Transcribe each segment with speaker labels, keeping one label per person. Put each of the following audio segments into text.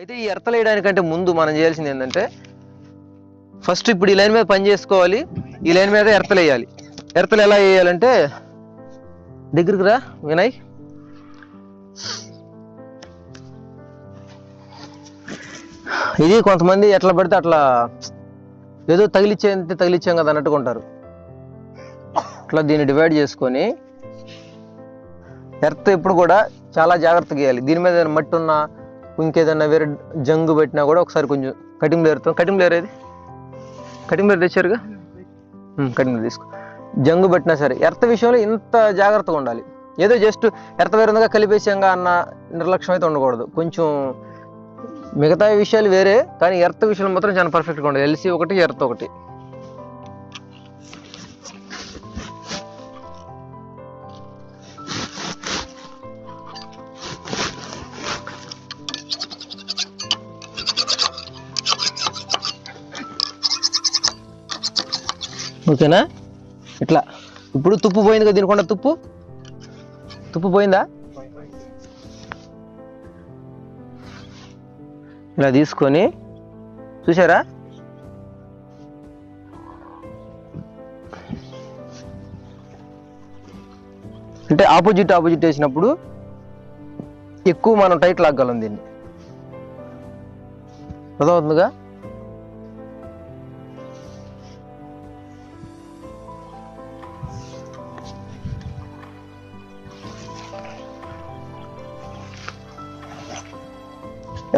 Speaker 1: అయితే ఈ ఎర్తలు వేయడానికంటే ముందు మనం చేయాల్సింది ఏంటంటే ఫస్ట్ ఇప్పుడు ఈ లైన్ మీద పని చేసుకోవాలి ఈ లైన్ మీద ఎర్తలు వేయాలి ఎర్తలు ఎలా వేయాలంటే దగ్గరికి రా వినయ్. ఇది కొంతమంది ఎట్లా పడితే అట్లా ఏదో తగిలిచ్చేంత తగిలిచ్చాం కదా అన్నట్టుగా ఉంటారు. అట్లా దీన్ని డివైడ్ చేసుకొని ఎర్త్ ఎప్పుడు కూడా చాలా జాగ్రత్తగా వేయాలి. దీని మీద మట్టి ఉన్నా ఇంకేదన్నా వేరే జంగు పెట్టినా కూడా ఒకసారి కొంచెం కటింగ్ లేరుతో కటింగ్ లేరు ఏది? కటింగ్ లేరు తెచ్చారుగా? కటింగ్ లేరు తీసుకో. జంగు పెట్టినా సరే ఎర్త విషయంలో ఇంత జాగ్రత్తగా ఉండాలి. ఏదో జస్ట్ ఎర్త వేరుగా కలిపేసాంగా అన్న నిర్లక్ష్యం అయితే ఉండకూడదు. కొంచెం మిగతా విషయాలు వేరే కానీ ఎర్త్ విషయంలో మాత్రం చాలా పర్ఫెక్ట్గా ఉండాలి. ఎల్సీ ఒకటి ఎర్త్ ఒకటి. ఓకేనా? ఇట్లా. ఇప్పుడు తుప్పు పోయింది కదా తినకుండా తుప్పు? తుప్పు పోయిందా? ఇలా తీసుకొని చూసారా అంటే ఆపోజిట్ ఆపోజిట్ వేసినప్పుడు ఎక్కువ మనం టైట్ లాగలం దీన్ని. అర్థమవుతుందిగా?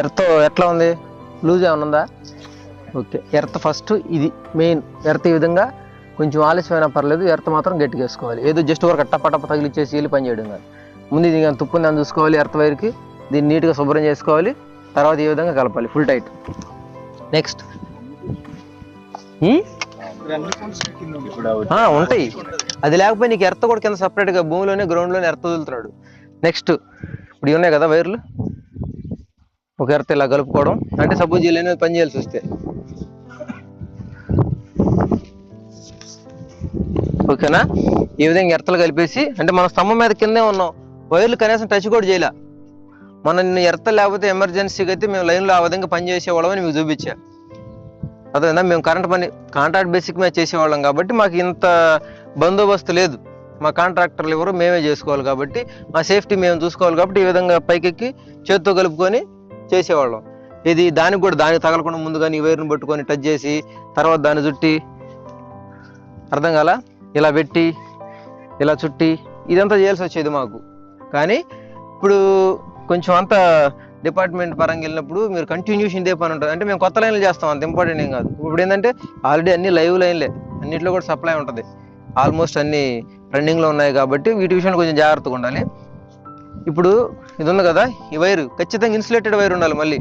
Speaker 1: ఎర్త్ ఎట్లా ఉంది? లూజ్ ఏమైనా ఉందా? ఓకే ఎర్త్ ఫస్ట్ ఇది మెయిన్. ఎర్త్ ఈ విధంగా కొంచెం ఆలస్యమైనా పర్లేదు ఎర్త్ మాత్రం గట్టిగా వేసుకోవాలి. ఏదో జస్ట్ వరకు అట్టపటప్ప తగిలిచ్చేసి వెళ్ళి పని చేయడం కాదు. ముందు ఇది కానీ తుప్పు చూసుకోవాలి ఎర్త్ వైర్కి. దీన్ని నీట్గా శుభ్రం చేసుకోవాలి. తర్వాత ఈ విధంగా కలపాలి ఫుల్ టైట్. నెక్స్ట్. ఉంటాయి. అది లేకపోతే నీకు ఎర్త్ కూడా కింద సపరేట్గా భూమిలోనే గ్రౌండ్లోనే ఎర్త్ వదులుతున్నాడు. నెక్స్ట్ ఇప్పుడు ఉన్నాయి కదా వైర్లు. ఒక ఎర్త ఇలా కలుపుకోవడం. అంటే సపోజ్ ఈ పని చేయాల్సి వస్తే. ఓకేనా? ఈ విధంగా ఎర్తలు కలిపేసి అంటే మన స్తంభం మీద కిందే ఉన్నాం. వైర్లు కనీసం టచ్ కూడా చేయలే. మన నిన్న ఎర్త లేకపోతే ఎమర్జెన్సీకి అయితే మేము లైన్లో ఆ విధంగా పని చేసేవాళ్ళమని మీకు చూపించా. అదేనా మేము కరెంట్ పని కాంట్రాక్ట్ బేసిక్ మీద చేసేవాళ్ళం కాబట్టి మాకు ఇంత బందోబస్తు లేదు. మా కాంట్రాక్టర్లు ఎవరు మేమే చేసుకోవాలి కాబట్టి మా సేఫ్టీ మేము చూసుకోవాలి కాబట్టి ఈ విధంగా పైకెక్కి చేత్తో కలుపుకొని చేసేవాళ్ళం. ఇది దానికి కూడా దానికి తగలకుండా ముందుగా నీ వైర్ని పట్టుకొని టచ్ చేసి తర్వాత దాన్ని చుట్టి అర్థం కాల? ఇలా పెట్టి ఇలా చుట్టి ఇదంతా చేయాల్సి వచ్చేది మాకు. కానీ ఇప్పుడు కొంచెం అంత డిపార్ట్మెంట్ పరంగా వెళ్ళినప్పుడు మీరు కంటిన్యూషన్ ఇదే పని ఉంటుంది. అంటే మేము కొత్త లైన్లు చేస్తాం అంత ఇంపార్టెంట్ ఏం కాదు. ఇప్పుడు ఏంటంటే ఆల్రెడీ అన్ని లైవ్ లైన్లే. అన్నిట్లో కూడా సప్లై ఉంటుంది. ఆల్మోస్ట్ అన్ని రన్నింగ్లో ఉన్నాయి కాబట్టి వీటి విషయంలో కొంచెం జాగ్రత్తగా ఉండాలి. ఇప్పుడు ఇది ఉంది కదా ఈ వైర్. ఖచ్చితంగా ఇన్సులేటెడ్ వైర్ ఉండాలి మళ్ళీ.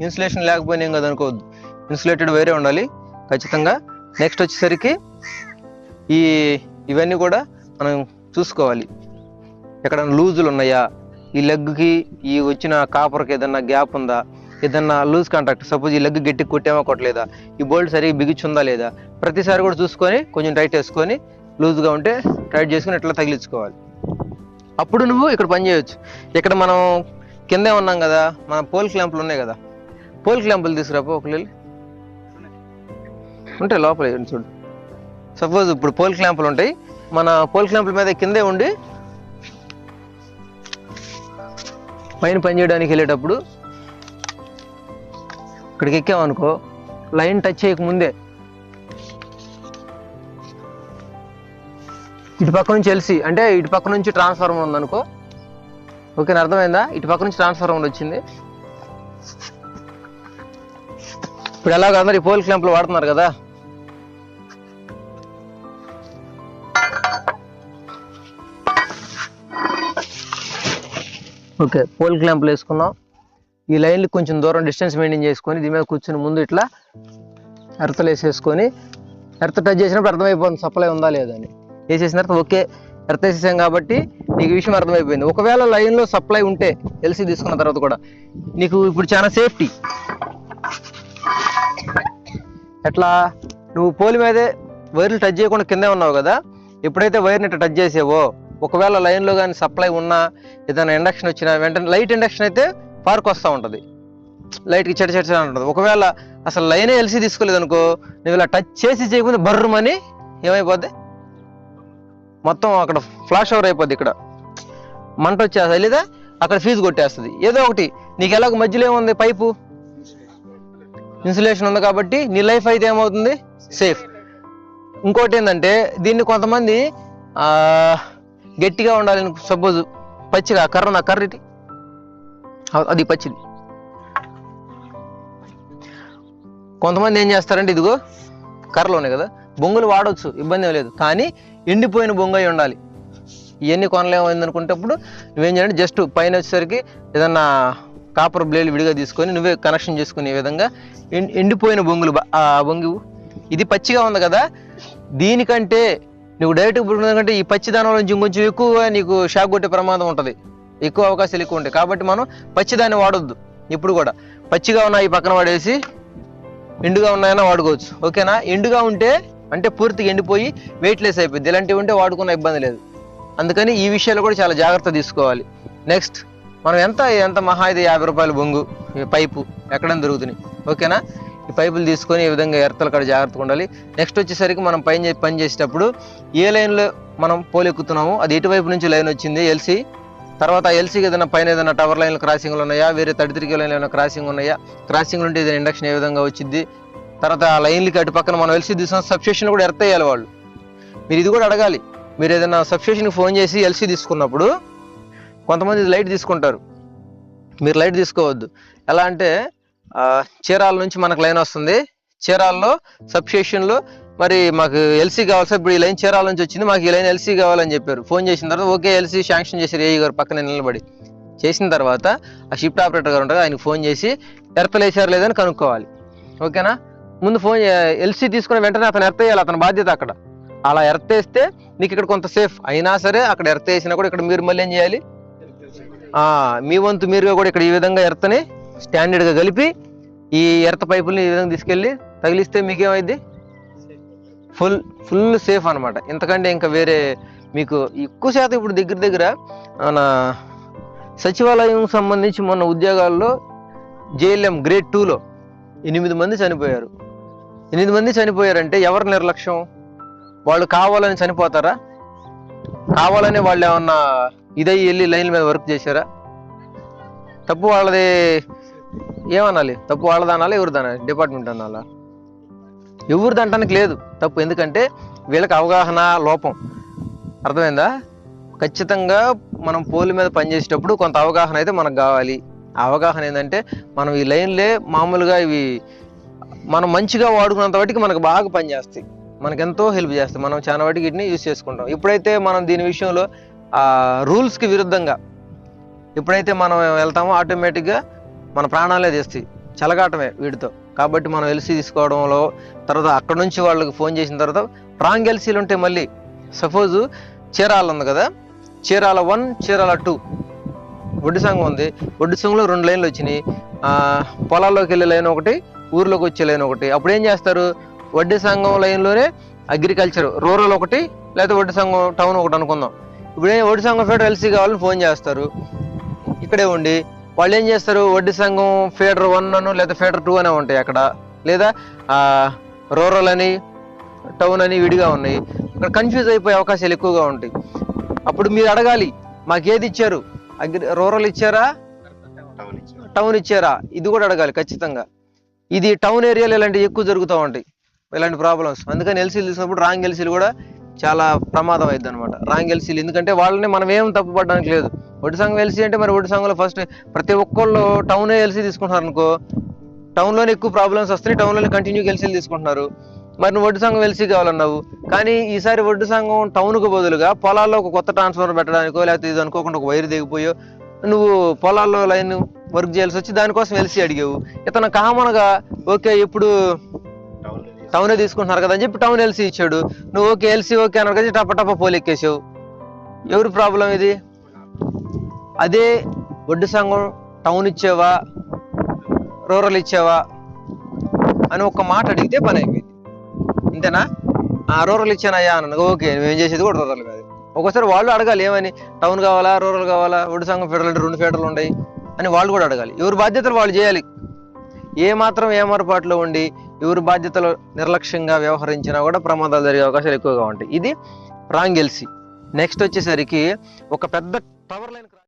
Speaker 1: ఇన్సులేషన్ లేకపోయినా ఏం కదా అనుకోవద్దు. ఇన్సులేటెడ్ వైరే ఉండాలి ఖచ్చితంగా. నెక్స్ట్ వచ్చేసరికి ఈ ఇవన్నీ కూడా మనం చూసుకోవాలి. ఎక్కడ లూజులు ఉన్నాయా? ఈ లెగ్కి ఈ వచ్చిన కాపర్కి ఏదన్నా గ్యాప్ ఉందా? ఏదన్నా లూజ్ కాంటాక్ట్ సపోజ్ ఈ లెగ్ గట్టి కొట్టామా కొట్టలేదా? ఈ బోల్ట్ సరిగ్గా బిగించుందా లేదా? ప్రతిసారి కూడా చూసుకొని కొంచెం టైట్ వేసుకొని లూజ్గా ఉంటే టైట్ చేసుకుని ఇట్లా తగిలించుకోవాలి. అప్పుడు నువ్వు ఇక్కడ పని చేయొచ్చు. ఇక్కడ మనం కిందే ఉన్నాం కదా మన పోల్ క్లాంపులు ఉన్నాయి కదా. పోల్ క్లాంపులు తీసుకురాపో ఒక వెళ్ళి ఉంటాయి లోపల చూడు. సపోజ్ ఇప్పుడు పోల్ క్లాంపులు ఉంటాయి. మన పోల్ క్లాంపుల మీద కిందే ఉండి పైన పని చేయడానికి వెళ్ళేటప్పుడు ఇక్కడికి ఎక్కామనుకో లైన్ టచ్ చేయక ఇటు పక్క నుంచి ఎల్సి అంటే ఇటు పక్క నుంచి ట్రాన్స్ఫార్మర్ ఉందనుకో. ఓకేనా అర్థమైందా? ఇటు పక్క నుంచి ట్రాన్స్ఫార్మర్ వచ్చింది. ఇప్పుడు ఎలాగ అందరు ఈ పోల్ క్లాంపులు వాడుతున్నారు కదా. ఓకే పోల్ క్లాంపులు వేసుకున్నాం. ఈ లైన్లు కొంచెం దూరం డిస్టెన్స్ మెయింటైన్ చేసుకొని దీని మీద కూర్చుని ముందు ఇట్లా ఎర్తలు వేసేసుకొని ఎర్త టచ్ చేసినప్పుడు అర్థమైపోతుంది సప్లై ఉందా లేదా అని. వేసేసిన తర్వాత ఓకే ఎర్త్ వేసేసాం కాబట్టి నీకు విషయం అర్థమైపోయింది. ఒకవేళ లైన్లో సప్లై ఉంటే ఎల్సీ తీసుకున్న తర్వాత కూడా నీకు ఇప్పుడు చాలా సేఫ్టీ. ఎట్లా? నువ్వు పోలి మీదే వైర్లు టచ్ చేయకుండా కిందే ఉన్నావు కదా? ఎప్పుడైతే వైర్ని ఇట్లా టచ్ చేసేవో ఒకవేళ లైన్లో కానీ సప్లై ఉన్నా ఏదైనా ఇండక్షన్ వచ్చినా వెంటనే లైట్ ఇండక్షన్ అయితే పార్క్ వస్తూ ఉంటుంది. లైట్కి చెట చెట ఉంటుంది. ఒకవేళ అసలు లైనే ఎల్సీ తీసుకోలేదు అనుకో నువ్వు ఇలా టచ్ చేసి చేయకపోతే బర్రమని ఏమైపోద్ది? మొత్తం అక్కడ ఫ్లాష్ ఓవర్ అయిపోద్ది ఇక్కడ. మంట వచ్చేస్తుంది లేదా అక్కడ ఫీజు కొట్టేస్తుంది. ఏదో ఒకటి. నీకు ఎలాగ మధ్యలో ఏముంది? పైపు? ఇన్సులేషన్ ఉంది కాబట్టి నీ లైఫ్ అయితే ఏమవుతుంది? సేఫ్. ఇంకోటి ఏంటంటే దీన్ని కొంతమంది గట్టిగా ఉండాలని సపోజ్ పచ్చిగా కర్ర నా కర్రటి? అది పచ్చిది. కొంతమంది ఏం చేస్తారంటే ఇదిగో కర్రలు ఉన్నాయి కదా బొంగులు వాడవచ్చు ఇబ్బంది ఏం లేదు. కానీ ఎండిపోయిన బొంగు అయి ఉండాలి. ఇవన్నీ కొనలేమైంది అనుకుంటప్పుడు నువ్వేం చేయాలంటే జస్ట్ పైన వచ్చేసరికి ఏదన్నా కాపర్ బ్లేడ్ విడిగా తీసుకొని నువ్వే కనెక్షన్ చేసుకునే విధంగా ఎండిపోయిన బొంగులు ఆ బొంగు. ఇది పచ్చిగా ఉంది కదా దీనికంటే నువ్వు డైరెక్ట్ పుట్టిన ఈ పచ్చి నుంచి ఇంకొంచెం ఎక్కువగా నీకు షాక్ కొట్టే ప్రమాదం ఉంటుంది. ఎక్కువ అవకాశాలు ఎక్కువ ఉంటాయి. కాబట్టి మనం పచ్చిదాన్ని వాడొద్దు ఇప్పుడు కూడా. పచ్చిగా ఉన్న ఈ పక్కన పడేసి ఎండుగా ఉన్నాయన్నా వాడుకోవచ్చు. ఓకేనా? ఎండుగా ఉంటే అంటే పూర్తిగా ఎండిపోయి వెయిట్లెస్ అయిపోయింది. ఇలాంటివి ఉంటే వాడుకున్న ఇబ్బంది లేదు. అందుకని ఈ విషయాలు కూడా చాలా జాగ్రత్త తీసుకోవాలి. నెక్స్ట్ మనం ఎంత ఎంత మహా ఇది యాభై రూపాయల బొంగు ఈ పైపు ఎక్కడైనా దొరుకుతున్నాయి. ఓకేనా? ఈ పైపులు తీసుకొని ఈ విధంగా ఎర్తలు కాడ జాగ్రత్తగా ఉండాలి. నెక్స్ట్ వచ్చేసరికి మనం పైన చే- పని చేసేటప్పుడు ఏ లైన్లో మనం పోలిక్కుతున్నామో అది ఎటువైపు నుంచి లైన్ వచ్చింది ఎల్సీ? తర్వాత ఎల్సీకి ఏదైనా పైన ఏదైనా టవర్ లైన్లు క్రాసింగ్లు ఉన్నాయా? వేరే థర్టీ లైన్లు లైన్ ఏమైనా క్రాసింగ్ ఉన్నాయా? క్రాసింగ్ ఉంటే ఏదైనా ఇండక్షన్ ఏ విధంగా వచ్చింది తర్వాత ఆ లైన్లకి అటు పక్కన మనం ఎల్సీ తీసుకున్న సబ్స్టేషన్ కూడా ఎర్త్ అయ్యాలి వాళ్ళు. మీరు ఇది కూడా అడగాలి. మీరు ఏదైనా సబ్స్టేషన్కి ఫోన్ చేసి ఎల్సీ తీసుకున్నప్పుడు కొంతమంది లైట్ తీసుకుంటారు. మీరు లైట్ తీసుకోవద్దు. ఎలా అంటే చీరాల నుంచి మనకు లైన్ వస్తుంది. చీరాల్లో సబ్స్టేషన్లో మరి మాకు ఎల్సీ కావాలి సార్ ఇప్పుడు ఈ లైన్ చీరాల నుంచి వచ్చింది మాకు ఈ లైన్ ఎల్సీ కావాలని చెప్పారు. ఫోన్ చేసిన తర్వాత ఓకే ఎల్సీ శాంక్షన్ చేశారు ఏఈ గారు పక్కన నిలబడి. చేసిన తర్వాత ఆ షిఫ్ట్ ఆపరేటర్ గారు ఉంటారు ఆయనకు ఫోన్ చేసి ఎర్తలేసారు లేదని కనుక్కోవాలి. ఓకేనా? ముందు ఫోన్ ఎల్సీ తీసుకున్న వెంటనే అతను ఎర్త్ వేయాలి అతని బాధ్యత అక్కడ. అలా ఎర్త్ వేస్తే నీకు ఇక్కడ కొంత సేఫ్ అయినా సరే అక్కడ ఎర్త్ వేసినా కూడా ఇక్కడ మీరు మళ్ళీ ఏం చేయాలి? మీ వంతు మీరుగా కూడా ఇక్కడ ఈ విధంగా ఎర్తని స్టాండర్డ్గా కలిపి ఈ ఎర్త పైపుల్ని ఈ విధంగా తీసుకెళ్ళి తగిలిస్తే మీకేమైంది ఫుల్ ఫుల్ సేఫ్ అన్నమాట. ఇంతకంటే ఇంకా వేరే మీకు ఎక్కువ శాతం ఇప్పుడు దగ్గర దగ్గర మన సచివాలయం సంబంధించి మొన్న ఉద్యోగాల్లో జేఎల్ఎం గ్రేడ్ టూలో ఎనిమిది మంది చనిపోయారు. ఎనిమిది మంది చనిపోయారంటే ఎవరి నిర్లక్ష్యం? వాళ్ళు కావాలని చనిపోతారా? కావాలని వాళ్ళు ఏమన్నా ఇదై వెళ్ళి లైన్ల మీద వర్క్ చేశారా? తప్పు వాళ్ళది ఏమనాలి? తప్పు వాళ్ళది అనాలి ఎవరిది అనాలి? డిపార్ట్మెంట్ అనాలా? ఎవరిది అంటానికి లేదు తప్పు. ఎందుకంటే వీళ్ళకి అవగాహన లోపం. అర్థమైందా? ఖచ్చితంగా మనం పోల్ మీద పనిచేసేటప్పుడు కొంత అవగాహన అయితే మనకు కావాలి. ఆ అవగాహన ఏంటంటే మనం ఈ లైన్లే మామూలుగా ఇవి మనం మంచిగా వాడుకున్నంత వాటికి మనకు బాగా పనిచేస్తాయి. మనకు ఎంతో హెల్ప్ చేస్తాయి. మనం చాలా వాటికి వీటిని యూజ్ చేసుకుంటాం. ఇప్పుడైతే మనం దీని విషయంలో ఆ రూల్స్కి విరుద్ధంగా ఎప్పుడైతే మనం వెళ్తామో ఆటోమేటిక్గా మన ప్రాణాలే చేస్తాయి చలగాటమే వీటితో. కాబట్టి మనం ఎల్సీ తీసుకోవడంలో తర్వాత అక్కడ నుంచి వాళ్ళకి ఫోన్ చేసిన తర్వాత రాంగ్ ఎల్సీలు ఉంటే మళ్ళీ సపోజ్ చీరాల ఉంది కదా? చీరాల వన్ చీరాల టూ ఒడ్డు సంఘం ఉంది. ఒడ్డు సంఘంలో రెండు లైన్లు వచ్చినాయి. పొలాల్లోకి వెళ్ళే లైన్ ఒకటి ఊర్లోకి వచ్చే లైన్ ఒకటి. అప్పుడు ఏం చేస్తారు? వడ్డీ సంఘం లైన్లోనే అగ్రికల్చర్ రూరల్ ఒకటి లేకపోతే వడ్డీ సంఘం టౌన్ ఒకటి అనుకుందాం. ఇప్పుడు ఏం వడ్డీ సంఘం ఫీడర్ ఎల్సీ కావాలని ఫోన్ చేస్తారు. ఇక్కడే ఉండి వాళ్ళు ఏం చేస్తారు? వడ్డీ సంఘం ఫీడర్ వన్ అను లేదా ఫీడర్ టూ అనే ఉంటాయి అక్కడ. లేదా రూరల్ అని టౌన్ అని విడిగా ఉన్నాయి. ఇక్కడ కన్ఫ్యూజ్ అయిపోయే అవకాశాలు ఎక్కువగా ఉంటాయి. అప్పుడు మీరు అడగాలి మాకు ఏది ఇచ్చారు? అగ్రి రూరల్ ఇచ్చారా. టౌన్ ఇచ్చారా? ఇది కూడా అడగాలి ఖచ్చితంగా. ఇది టౌన్ ఏరియాలో ఇలాంటివి ఎక్కువ జరుగుతూ ఉంటాయి. ఇలాంటి ప్రాబ్లమ్స్ అందుకని ఎల్సీలు తీసినప్పుడు రాంగ్ ఎల్సీలు కూడా చాలా ప్రమాదం అయింది అనమాట రాంగ్ ఎల్సీలు ఎందుకంటే వాళ్ళని మనం ఏం తప్పుపడడానికి లేదు. ఒడి సంఘం ఎల్సీ అంటే మరి ఒడి సంఘంలో ఫస్ట్ ప్రతి ఒక్కళ్ళు టౌనే ఎల్సీ తీసుకుంటున్నారు అనుకో టౌన్లోనే ఎక్కువ ప్రాబ్లమ్స్ వస్తున్నాయి టౌన్లోనే కంటిన్యూ ఎల్సీలు తీసుకుంటున్నారు. మరి నువ్వు ఒడ్డు సంఘం ఎల్సీ కావాలన్నావు. కానీ ఈసారి ఒడ్డు సంఘం టౌన్కు బదులుగా పొలాల్లో ఒక కొత్త ట్రాన్స్ఫర్ పెట్టడానికో లేకపోతే ఇది అనుకోకుండా ఒక వైర్ దిగిపోయో నువ్వు పొలాల్లో లైన్ వర్క్ చేయాల్సి వచ్చి దానికోసం ఎల్సీ అడిగావు. ఇతను కామన్గా ఓకే ఇప్పుడు టౌనే తీసుకుంటున్నారు కదా అని చెప్పి టౌన్ ఎల్సీ ఇచ్చాడు. నువ్వు ఓకే ఎల్సీ ఓకే అన్నారు కదా టప టప పోలెక్కేసావు ఎవరి ప్రాబ్లం ఇది? అదే ఒడ్డు సంఘం టౌన్ ఇచ్చావా? రూరల్ ఇచ్చావా? అని ఒక మాట అడిగితే పని అయిపోయింది. అంతేనా ఆ రూరల్ ఇచ్చానయ్యా అన్నాను. ఓకే నువ్వేం చేసేది కూడా రూరల్ కాదు. ఒకసారి వాళ్ళు అడగాలి ఏమని? టౌన్ కావాలా? రూరల్ కావాలా? ఒడి సంఘం ఫెడరల్ అంటే రెండు ఫెడరల్ ఉన్నాయి అని వాళ్ళు కూడా అడగాలి. ఎవరి బాధ్యతలు వాళ్ళు చేయాలి. ఏ మాత్రం ఏమరపాట్లో ఉండి ఎవరి బాధ్యతలు నిర్లక్ష్యంగా వ్యవహరించినా కూడా ప్రమాదాలు జరిగే అవకాశాలు ఎక్కువగా ఉంటాయి. ఇది రాంగ్ నెక్స్ట్ వచ్చేసరికి ఒక పెద్ద టవర్ లైన్